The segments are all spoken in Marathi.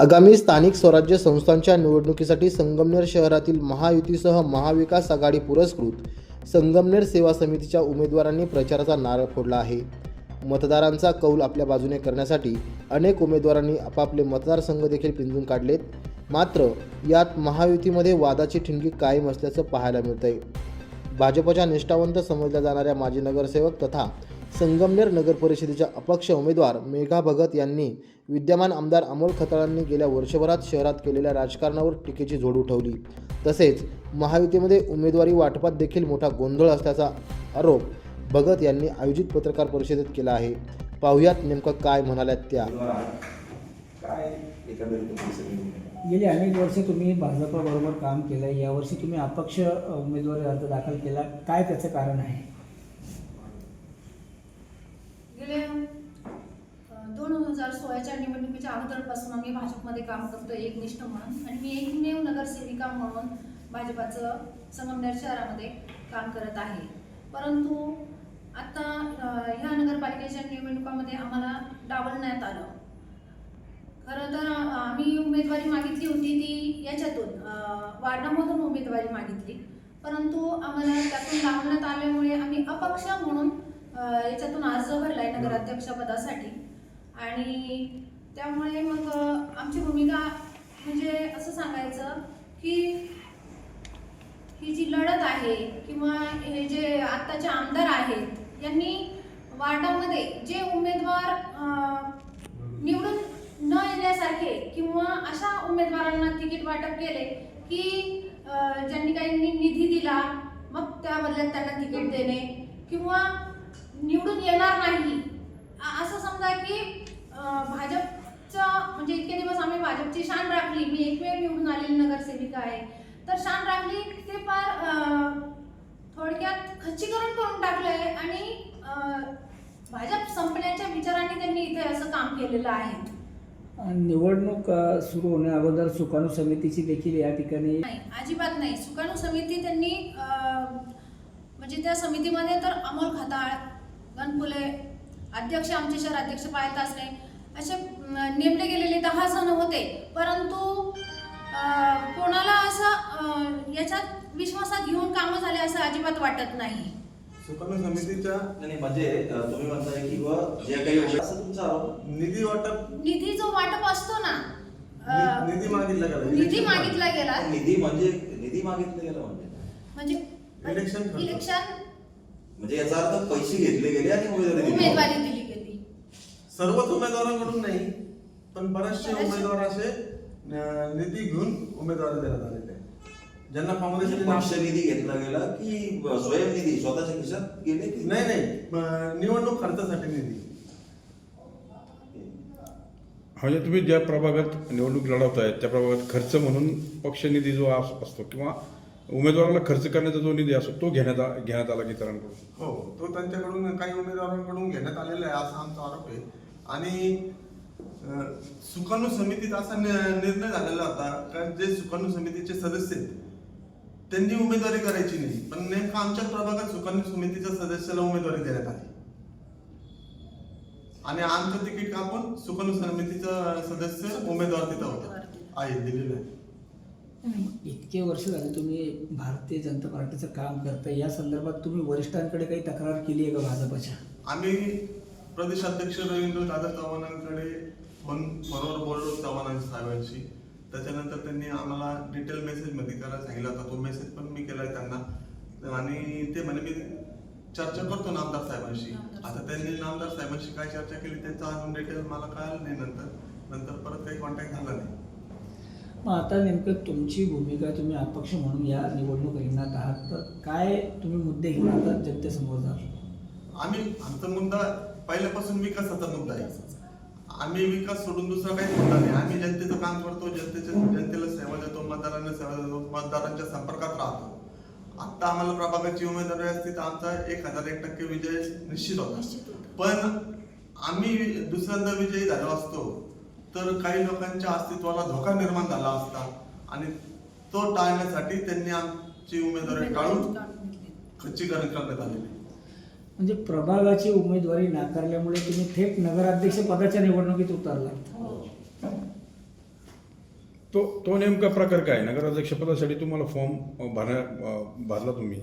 आगामी स्थानिक स्वराज्य संस्थांच्या निवडणुकीसाठी संगमनेर शहरातील महायुतीसह महाविकास आघाडी पुरस्कृत संगमनेर सेवा समितीच्या उमेदवारांनी प्रचाराचा नारळ फोडला आहे. मतदारांचा कौल आपल्या बाजूने करण्यासाठी अनेक उमेदवारांनी आपापले मतदारसंघ देखील पिंजून काढलेत. मात्र यात महायुतीमध्ये वादाची ठिणगी कायम असल्याचं पाहायला मिळतंय. भाजपच्या निष्ठावंत समजल्या जाणाऱ्या माजी नगरसेवक तथा संगमनेर नगर परिषदेच्या अपक्ष उमेदवार मेघा भगत यांनी विद्यमान आमदार अमोल खताळांनी गेल्या वर्षभरात शहरात केलेल्या राजकारणावर टीकेची झोड उठवली. तसेच महायुतीमध्ये उमेदवारी वाटपात देखील मोठा गोंधळ असल्याचा आरोप भगत यांनी आयोजित पत्रकार परिषदेत केला आहे. पाहुयात नेमकं काय म्हणाल्यात त्या? गेली अनेक वर्ष तुम्ही भाजपाबरोबर काम केलं यावर्षी तुम्ही अपक्ष उमेदवारी अर्ज दाखल केला. काय त्याचं कारण आहे? गेल्या दोन हजार सोळाच्या निवडणुकीच्या अगोदरपासून आम्ही भाजपमध्ये काम करतो एकनिष्ठ म्हणून. आणि मी एकमेव नगरसेविका म्हणून भाजपाचं संगमनेर शहरामध्ये काम करत आहे. परंतु आता ह्या नगरपालिकेच्या निवडणुकामध्ये आम्हाला डावलण्यात आलं. खरं तर आम्ही उमेदवारी मागितली होती ती याच्यातून वार्डामधून उमेदवारी मागितली. परंतु आम्हाला त्यातून डावलण्यात आल्यामुळे आम्ही अपक्ष म्हणून याच्यातून अर्ज भरलाय नगराध्यक्षपदासाठी आणि त्यामुळे मग आमची भूमिका म्हणजे असं सांगायचं की ही जी लढत आहे किंवा हे जे आत्ताचे आमदार आहेत यांनी वार्डामध्ये जे उमेदवार निवडून न येण्यासारखे किंवा अशा उमेदवारांना तिकीट वाटप केले की ज्यांनी काही निधी दिला मग त्या बदल्यात त्यांना तिकीट देणे किंवा निवडून येणार नाही. असं समजा की भाजपचं म्हणजे इतके दिवस आम्ही भाजपची शान राखली. मी एकमेव निवडून आलेली नगरसेविका आहे. तर शान राखली ते फार थोडक्यात खच्चीकरण करून टाकलंय आणि अ, भाजप संपण्याच्या विचाराने त्यांनी इथे असं काम केलेलं आहे. निवडणूक सुरू होण्या अगोदर सुकाणू समितीची देखील या ठिकाणी नाही अजिबात नाही. सुकाणू समिती त्यांनी म्हणजे त्या समितीमध्ये तर अमोल खताळ गणफुले अध्यक्ष आमचे शहर अध्यक्ष पायल तासरे असे नेमले गेलेले दहा जण होते. परंतु कोणाला असं याच्यात विश्वासात घेऊन कामं झाले असं अजिबात वाटत नाही. सुकन्या समितीच्या नाही म्हणजे तुम्ही म्हणताय की व जे काही असं तुमचा आरोप? निधी वाटप निधी जो वाटप असतो ना निधी मागितला गेला निधी मागितला गेला. निधी म्हणजे निधी मागितलं गेलं म्हणजे म्हणजे इलेक्शन. इलेक्शन म्हणजे याचा अर्थ पैसे घेतले गेले आणि उमेदवारी दिली उमेदवारी दिली गेली सर्वच उमेदवारांकडून नाही पण बरेचसे बरेचसे. उमेदवार असे अं, निधी घेऊन उमेदवारी देण्यात आलेले आहेत. ज्यांना नाव- पक्ष निधी घेतला गेला की स्वयं निधी स्वतःच्या खिशात गेले की नाही नाही अं, निवडणूक खर्चासाठी निधी म्हणजे तुम्ही ज्या प्रभागात निवडणूक लढवताय त्या प्रभागात खर्च म्हणून पक्षनिधी जो अस- असतो किंवा उमेदवाराला खर्च करण्याचा जो निधी असतो तो घेण्यात आ- घेण्यात आला इतरांकडून? हो तो त्यांच्याकडून काही उमेदवारांकडून घेण्यात आलेला आहे असा आमचा आरोप आहे. आणि अं, सुकाणू समितीत असा नि- निर्णय झालेला होता का जे सुकाणू समितीचे सदस्य आहेत त्यांनी उमेदवारी करायची नाही. पण नेमकं आमच्या प्रभागात सुकाणू समितीच्या सदस्याला उमेदवारी देण्यात आली. आणि आमचं तिकीट कापून सुकाणू समितीचा सदस्य. उमेदवार तिथं होता. आहे दिलेलं आहे. इतके वर्ष झाले तुम्ही भारतीय जनता पार्टीचं काम करताय. या संदर्भात तुम्ही वरिष्ठांकडे काही तक्रार केली आहे का भाजपच्या? आम्ही प्रदेशाध्यक्ष रवींद्र दादा चव्हाणांकडे फोन फोनवर बोललो चव्हाण साहेबांशी. त्याच्यानंतर त्यांनी आम्हाला डिटेल मेसेजमध्ये करायला सांगितला. होता तो मेसेज पण मी केलाय त्यांना. आणि ते म्हणे मी चर्चा करतो नामदार साहेबांशी. आता त्यांनी नामदार साहेबांशी काय चर्चा केली त्याचा अजून डिटेल मला कळालं नाही नंतर. नंतर परत काही कॉन्टॅक्ट झाला नाही. मग आता नेमकं तुमची भूमिका तुम्ही अपक्ष म्हणून या निवडणूक रिंगणात आहात तर काय तुम्ही मुद्दे घेऊन आता जनतेसमोर जाल आम्ही आमचा मुद्दा पहिल्यापासून विकासाचा मुद्दा आहे. आम्ही विकास सोडून दुसरा काही मुद्दा नाही. आम्ही जनतेचं काम करतो जनतेच्या जनतेला सेवा देतो मतदारांना सेवा देतो मतदारांच्या संपर्कात राहतो. आता आम्हाला प्रभागाची उमेदवारी असती तर आमचा एक हजार एक टक्के विजय निश्चित होता निश्चित होता. पण आम्ही दुसऱ्यांदा विजयी झालो असतो. तर काही लोकांच्या अस्तित्वाला धोका निर्माण झाला असता आणि तो टाळण्यासाठी त्यांनी आमची उमेदवारी टाळून काढून घेतली. खच्चीकरण करण्यात आलेली. म्हणजे प्रभागाची उमेदवारी नाकारल्यामुळे तुम्ही थेट नगराध्यक्ष पदाच्या निवडणुकीत उतरलात. हो. तो तो नेमका प्रकार काय? नगराध्यक्ष पदासाठी तुम्हाला फॉर्म भरण्या भरला तुम्ही.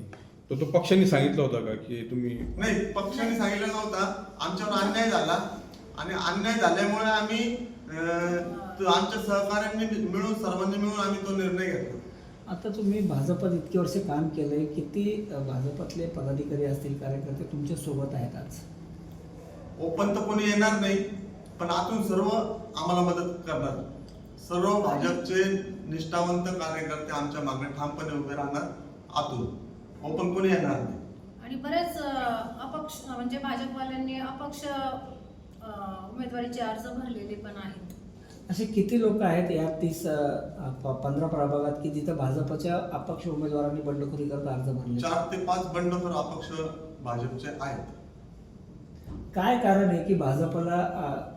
तर तो पक्षांनी सांगितलं होता का की तुम्ही नाही पक्षाने सांगितलं नव्हता. आमच्यावर अन्याय झाला. आणि अन्याय झाल्यामुळे आम्ही तो आमच्या सहकार्यांनी मिळून सर्वांनी मिळून आम्ही तो निर्णय घेतला. आता तुम्ही भाजपात इतके वर्ष काम केलंय किती भाजपातले पदाधिकारी असतील कार्यकर्ते तुमच्यासोबत आहेत आज? ओपन तर कोणी येणार नाही पण आतून सर्व आम्हाला मदत करणार. सर्व भाजपचे निष्ठावंत कार्यकर्ते आमच्या मागे ठामपणे उभे राहणार आतून. ओपन कोणी येणार नाही. आणि बरेच अपक्ष म्हणजे भाजपवाल्यांनी अपक्ष उमेदवारीचे अर्ज भरलेले पण आहेत. असे किती लोक आहेत या तीस पंधरा प्रभागात की जिथं भाजपच्या अपक्ष उमेदवारांनी बंडखोरी करत अर्ज भरले? चार ते पाच बंडखोर अपक्ष भाजपचे आहेत. काय कारण आहे की भाजपला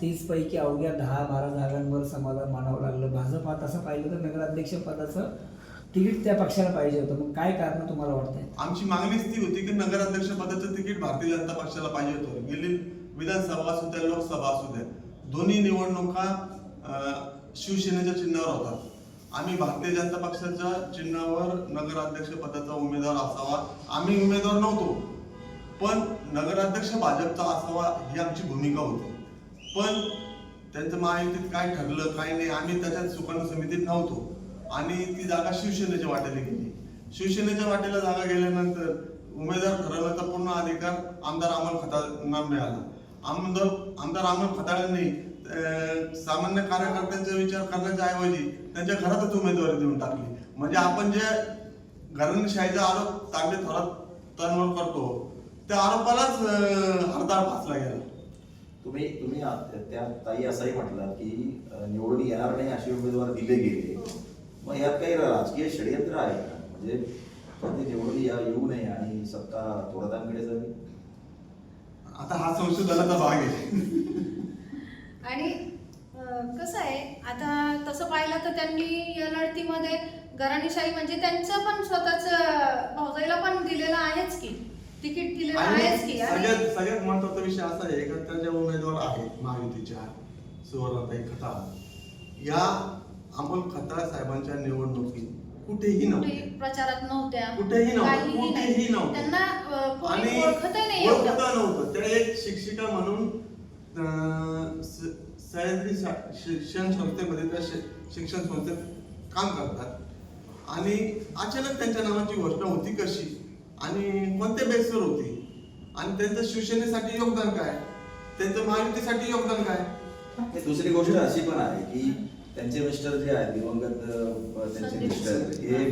तीस पैकी अवघ्या दहा बारा जागांवर समाधान मानावं लागलं? भाजप हा तसं पाहिलं तर नगराध्यक्ष पदाचं तिकीट त्या पक्षाला पाहिजे होतं. मग काय कारण तुम्हाला वाटतंय? आमची मागणीच ती होती की नगराध्यक्ष पदाचं तिकीट भारतीय जनता पक्षाला पाहिजे होतं. गेली विधानसभा असू द्या लोकसभा असू द्या दोन्ही निवडणुका शिवसेनेच्या चिन्हावर होतात. आम्ही भारतीय जनता पक्षाच्या चिन्हावर नगराध्यक्ष पदाचा उमेदवार असावा. आम्ही उमेदवार नव्हतो पण नगराध्यक्ष भाजपचा असावा ही आमची भूमिका होती. पण त्यांचं महायुतीत काय ठरलं काय नाही आम्ही त्याच्यात सुकर्ण समितीत नव्हतो. आणि ती जागा शिवसेनेच्या वाटेला गेली. शिवसेनेच्या वाट्याला जागा गेल्यानंतर उमेदवार ठरवण्याचा पूर्ण अधिकार आमदार अमोल खताळांना मिळाला. आमदार आमदार अमोल खताळांनी सामान्य कार्यकर्त्यांचा विचार करण्याच्या ऐवजी त्यांच्या घरातच उमेदवारी देऊन टाकली. म्हणजे आपण जे घराणेशाहीचा आरोप चांगले थोरातांवर करतो त्या आरोपालाच हरदाळ फासला गेला. तुम्ही तुम्ही त्या ताई असंही म्हटलं की निवडून येणार नाही असे उमेदवार दिले गेले. मग यात काही राजकीय षडयंत्र आहे का? म्हणजे निवडून या येऊ नये आणि सत्ता थोरातांकडे जावी? आता हा संशोधनाचा भाग आहे. आणि अं, कसं आहे आता तसं पाहिलं तर त्यांनी या लढतीमध्ये घराणेशाही म्हणजे त्यांचं पण स्वतःच भाऊजाईला पण दिलेलं आहेच की. तिकीट दिलेलं आहेच की. आणि सगळ्यात सगळ्यात महत्त्वाचा विषय असा आहे का त्या ज्या उमेदवार आहेत महायुतीच्या सुवर्णताई खताळ या अमोल खताळ साहेबांच्या निवडणुकीत कुठेही कुठेही नव्हते. प्रचारात नव्हत्या. कुठेही नव्हतं, काहीही कुठेही नाही. नव्हतं. त्यांना अं, कोणी आणि ओळखतही नाही एवढं. ओळखता नव्हतं. त्या एक शिक्षिका म्हणून अं, स- सह्याद्री शा- शिक्षण संस्थेमध्ये त्या शि- शिक्षण संस्थेत काम करतात. आणि अचानक त्यांच्या नावाची घोषणा होती कशी? आणि कोणत्या बेसवर होती? आणि त्यांचं शिवसेनेसाठी योगदान काय? त्यांचं महायुतीसाठी योगदान काय? दुसरी गोष्ट अशी पण आहे की त्यांचे मिस्टर जे आहेत दिवंगत त्यांचे मिस्टर हे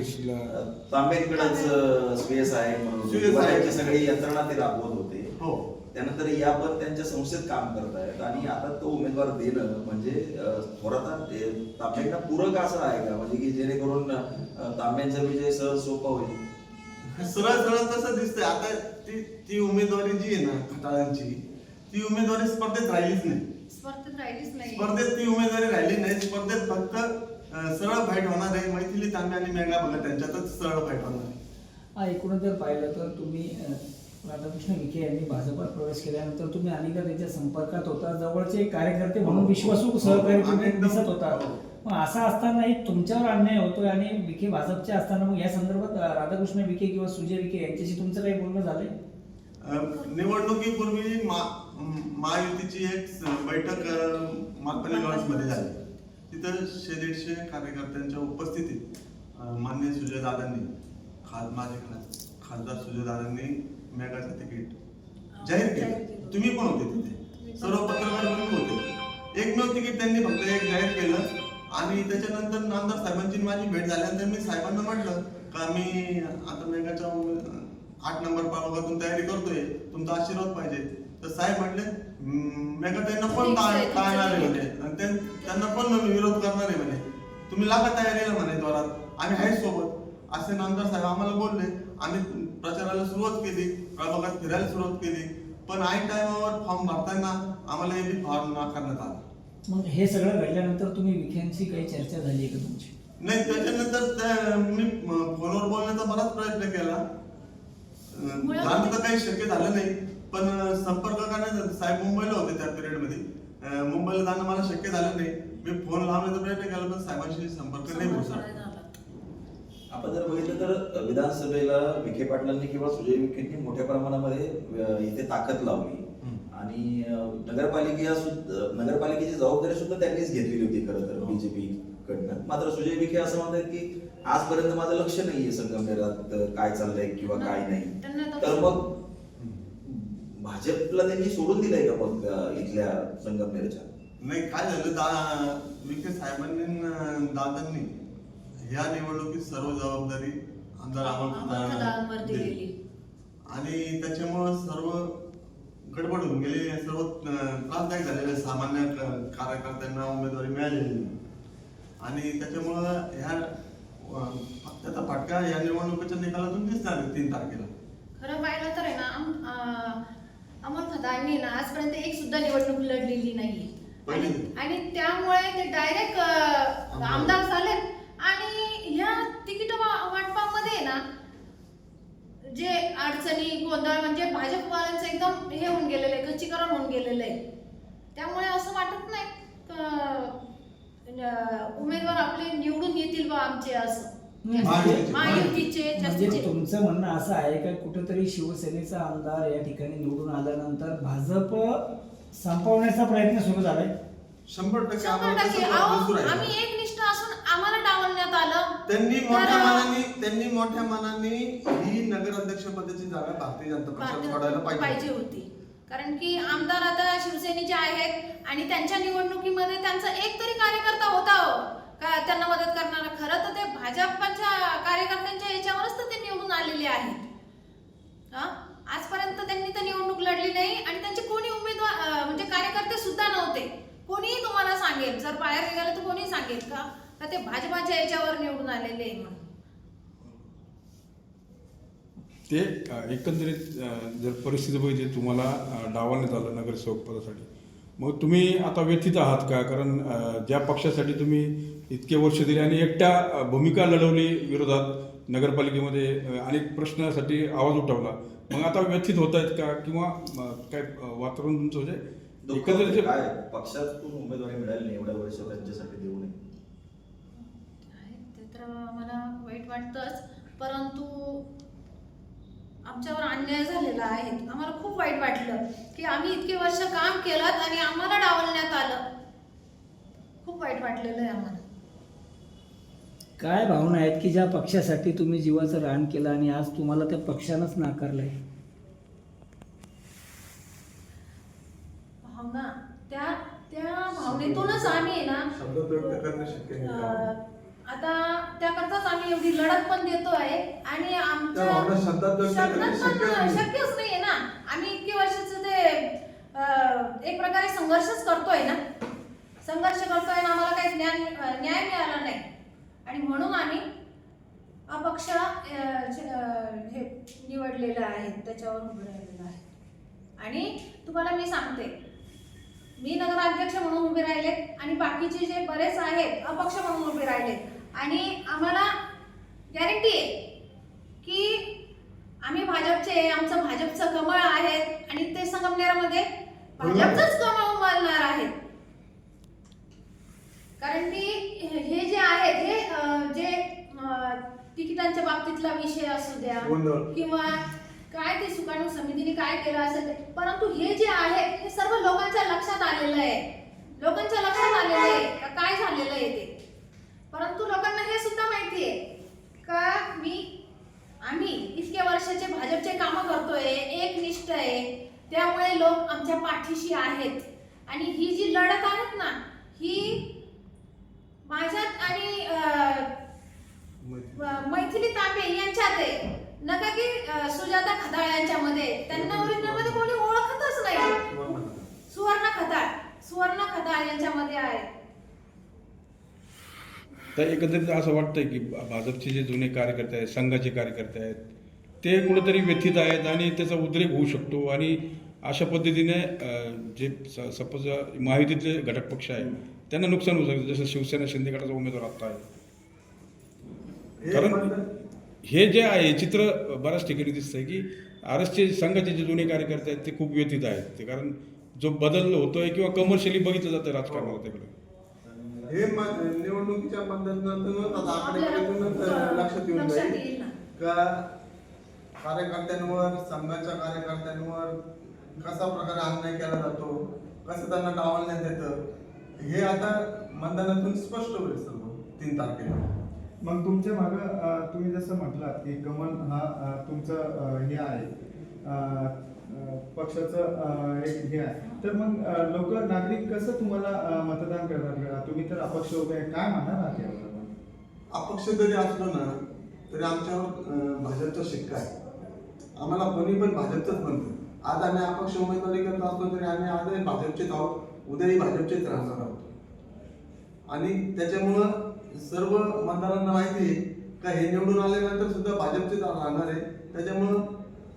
तांबेकडंच स्पेस आहे म्हणून सगळी यंत्रणा ते राबवत होते. हो. त्यानंतर या पण त्यांच्या संस्थेत काम करतायत आणि आता तो उमेदवार देणं म्हणजे थोडासा ते तांब्यांना पूरक असं आहे का? म्हणजे की जेणेकरून तांब्यांचा विजय सहज सोपा होईल? सरळ सरळ तसं दिसतंय. आता ती ती उमेदवारी जी आहे ना खटाळांची ती उमेदवारी स्पर्धेत राहिलीच नाही. स्पर्धेत राहिलीच नाही. स्पर्धेत ती उमेदवारी राहिली नाही. स्पर्धेत फक्त सरळ फाईट होणार आहे. मैथिली तांबे आणि मेघा भगत त्यांच्यातच सरळ फाईट होणार आहे. हा एकूणच जर पाहिलं तर तुम्ही राधाकृष्ण विखे यांनी भाजपात प्रवेश केल्यानंतर तुम्ही अनेकदा त्यांच्या संपर्कात होता. जवळचे एक कार्यकर्ते म्हणून विश्वासू सहकारी तुम्ही दिसत होता. मग असं असतानाही तुमच्यावर अन्याय होतोय आणि विखे भाजपचे असताना मग या संदर्भात राधाकृष्ण विखे किंवा सुजय विखे यांच्याशी तुमचं काही बोलणं झालंय? निवडणुकीपूर्वी म- महायुतीची एक बैठक मालपणी मध्ये झाली. तिथं शे दीडशे कार्यकर्त्यांच्या उपस्थितीत मान्य सुजयदादांनी खास माझे खास खासदार सुजयदादांनी मेगाचं तिकीट जाहीर केलं. तुम्ही पण होते तिथे? सर्व पत्रकार पण होते. एकमेव तिकीट त्यांनी फक्त एक जाहीर केलं आणि त्याच्यानंतर नामदार साहेबांची माझी भेट झाल्यानंतर मी साहेबांना म्हटलं का मी आता मेघाच्या उमे- आठ नंबर प्रभागातून तयारी करतोय. तुमचा आशीर्वाद पाहिजे. तर साहेब म्हटले "हम्म, मेघा त्यांना पण टाळ- टाळणार आहे म्हणे. आणि त्यां- त्यांना पण मी विरोध करणार आहे म्हणे. तुम्ही लागा तयारीला म्हणे द्वारात आम्ही आहे सोबत. असे नामदार साहेब आम्हाला बोलले. आम्ही प्रचाराला सुरुवात केली. प्रभागात फिरायला सुरुवात केली. पण ऐन टायमावर फॉर्म भरताना आम्हाला हे फॉर्म नाकारण्यात आला. मग हे सगळं घडल्यानंतर तुम्ही विखेंशी काही चर्चा झाली आहे का तुमची? नाही त्याच्यानंतर त्या- मी फोनवर बोलण्याचा बराच प्रयत्न केला. जाणं तर काही शक्य झालं नाही. पण संपर्क करण्याचा साहेब मुंबईला होते त्या पिरियडमध्ये अं, मुंबईला जाणं मला शक्य झालं नाही. मी फोन लावण्याचा प्रयत्न केला पण साहेबांशी संपर्क नाही होऊ शकला. आपण जर बघितलं तर विधानसभेला विखे पाटलांनी किंवा सुजय विखेंनी मोठ्या प्रमाणामध्ये इथे ताकद लावली. आणि अ, नगरपालिका सुद्धा नगरपालिकेची जबाबदारी सुद्धा त्यांनीच घेतलेली होती खरं तर बीजेपी कडनं मात्र सुजय विखे असं म्हणतात की आजपर्यंत माझं लक्ष नाहीये संगमनेरात काय चाललंय किंवा काय नाही. तर मग भाजपला त्यांनी सोडून दिलंय का मग अ, इथल्या संगमनेरच्या नाही काय झालं दा विखे साहेबांनी न दादांनी या निवडणुकीत सर्व जबाबदारी आमदार दिलेली. आणि त्याच्यामुळं सर्व गडबड होऊन गेली सर्व अं, त्रासदायक झालेले सामान्य क- कार्यकर्त्यांना उमेदवारी मिळालेली नाही. आणि त्याच्यामुळं ह्या अं, त्याचा फटका या निवडणुकीच्या निकालातून दिसणार आहे तीन तारखेला खरं पाहिलं तर आहे ना अं, अमोल खताळांनी ना आजपर्यंत एक सुद्धा निवडणूक लढलेली नाहीये. आणि. आणि त्यामुळे ते डायरेक्ट आमदार. झाले आणि ह्या तिकीट वाटपामध्ये ना जे अडचणी गोंधळ म्हणजे भाजपवाल्यांचं एकदम हे होऊन गेलेलं आहे खच्चीकरण होऊन गेलेलं आहे. त्यामुळे असं वाटत नाही उमेदवार आपले निवडून येतील बा आमचे असं. महायुतीचे. म्हणजे तुमचं म्हणणं असं आहे का कुठेतरी शिवसेनेचा आमदार या ठिकाणी निवडून आल्यानंतर भाजप संपवण्याचा प्रयत्न सुरू झालाय? शंभर टक्के आम्हाला तसं. आम्ही एक निष्ठ असून आम्हाला डावलण्यात आलं. त्यांनी मोठ्या मनाने त्यांनी मोठ्या मनाने ही नगराध्यक्ष पदाची जागा भारतीय जनता पक्षात सोडायला पाहिजे पाहिजे होती. कारण की आमदार आता शिवसेनेचे आहेत आणि त्यांच्या निवडणुकीमध्ये त्यांचा एक तरी कार्यकर्ता होता हो का त्यांना मदत करणार? खरं तर ते भाजपच्या कार्यकर्त्यांच्या याच्यावरच तर ते निवडून आलेले आहेत. हा? आजपर्यंत त्यांनी तर निवडणूक लढली नाही आणि त्यांचे कोणी उमेदवार म्हणजे कार्यकर्ते सुद्धा नव्हते. कोणीही तुम्हाला सांगेल. जर बाहेर गेलं तर कोणी सांगेल का? का ते भाजपाच्या याच्यावर निवडून आलेले आहे म्हणून? ते एकंदरीत जर परिस्थिती बघितली तुम्हाला डावाने डावलण्यात आलं नगरसेवक पदासाठी. मग तुम्ही आता व्यथित आहात का? कारण ज्या पक्षासाठी तुम्ही इतके वर्ष दिले आणि एकट्या भूमिका लढवली विरोधात नगरपालिकेमध्ये अनेक प्रश्नासाठी आवाज उठवला. मग आता व्यथित होत आहेत का? किंवा काय वातावरण तुमचं म्हणजे दुःख एकंदरीत म्हणजे काय? पक्षातून उमेदवारी मिळाली नाही एवढ्या वर्ष त्यांच्यासाठी देऊ नये. ते तर मला वाईट वाटतंच. परंतु आमच्यावर अन्याय झालेला आहे. आम्हाला खूप वाईट वाटलं की आम्ही इतके वर्ष काम केलं आणि आम्हाला डावलण्यात आलं. खूप वाईट वाटलेलं आहे आम्हाला. काय भावना आहेत की ज्या पक्षासाठी तुम्ही जीवाचं रान केलं आणि आज तुम्हाला त्या पक्षानंच नाकारलंय? भावना त्या त्या भावनेतूनच आम्ही आहे ना शब्द व्यक्त करणं शक्य नाही अं, आता त्याकरताच आम्ही एवढी लढत पण देतो आहे आणि आमच्या त्या भावना शब्दात व्यक्त शब्दात करणं पण शक्यच नाही. शक्यच नाहीये ना. आम्ही इतके वर्षाचं ते अं, एक प्रकारे संघर्षच करतोय ना. संघर्ष करतोय आणि आम्हाला काही ज्ञान अं, न्याय मिळाला नाही. आणि म्हणून आम्ही अपक्ष हे निवडलेलं आहे त्याच्यावर उभं राहिलेलं आहे. आणि तुम्हाला मी सांगते मी नगराध्यक्ष म्हणून उभे राहिले आणि बाकीचे जे बरेच आहेत अपक्ष म्हणून उभे राहिले. आणि आम्हाला गॅरंटी आहे की आम्ही भाजपचे आमचं भाजपचं कमळ आहे आणि ते संगमनेरमध्ये भाजपचंच कमळ उमलणार आहेत कारण की हे जे आहेत हे तिकिटांच्या बाबतीतला विषय असू द्या गोंधळ. किंवा काय ते सुकाणू समितीने काय केलं असेल ते परंतु हे जे आहे हे सर्व लोकांच्या लक्षात आलेलं आहे लोकांच्या लक्षात आलेलं आहे का काय झालेलं आहे ते परंतु लोकांना हे सुद्धा माहिती आहे का मी आम्ही इतक्या वर्षाचे भाजपचे कामं करतोय एक निष्ठ आहे त्यामुळे लोक आमच्या पाठीशी आहेत आणि ही जी लढत आहेत ना ही माझ्यात आणि अं. मैथिली तांबे यांच्यात आहे. नका की सुजाता खताळ यांच्यामध्ये. त्यांना ओरिजिनलमध्ये कोणी ओळखतच नाही. सुवर्ण खताळ सुवर्ण खताळ यांच्यामध्ये आहे. तर एकंदरीत असं वाटतंय की भाजपचे जे जुने कार्यकर्ते आहेत संघाचे कार्यकर्ते आहेत ते कुठेतरी व्यथित आहेत आणि त्याचा उद्रेक होऊ शकतो. आणि अशा पद्धतीने जे सपोज महायुतीतले घटक पक्ष आहेत त्यांना नुकसान होऊ शकतं. जसं शिवसेना शिंदे गटाचा उमेदवार आता आहे. कारण हे जे आहे चित्र बऱ्याच ठिकाणी दिसतंय की आर एसचे संघाचे जे जुने कार्यकर्ते आहेत ते खूप व्यथित आहेत. ते कारण जो बदल होतोय किंवा कमर्शियली बघितलं जातं राजकारणात तिकडे हे म- निवडणुकीच्या लक्षात येऊन जाईल का कार्यकर्त्यांवर संघाच्या कार्यकर्त्यांवर कसा प्रकारे अन्याय केला जातो कसं त्यांना डावलण्यात येतं हे आता मतदानातून स्पष्ट होईल सर्व. तीन तारखेला. मग तुमच्या मागं तुम्ही जसं म्हटलात की कमल हा तुमचं हे आहे. पक्षाचं एक हे आहे. तर मग लोक नागरिक कसं तुम्हाला मतदान करणार? तुम्ही तर अपक्ष उभे काय म्हणणार आहात यावर अपक्ष जरी असलो ना तरी आमच्यावर भाजपचा शिक्का आहे. आम्हाला कोणी पण भाजपचंच बनतं आज आम्ही अपक्ष उमेदवारी करत असलो तरी आम्ही आजही भाजपचेच आहोत. उद्याही भाजपचेच राहणार आहोत. आणि त्याच्यामुळं म्हणजे सर्व मतदारांना माहिती आहे का हे निवडून आल्यानंतर सुद्धा भाजपचेच राहणार आहे. त्याच्यामुळं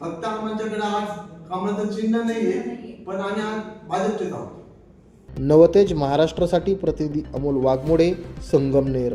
फक्त आमच्याकडे आज कमळाचं चिन्ह नाही आहे पण आम्ही आज भाजपचेच आहोत. नवतेज महाराष्ट्रासाठी प्रतिनिधी अमोल वाघमोडे संगमनेर.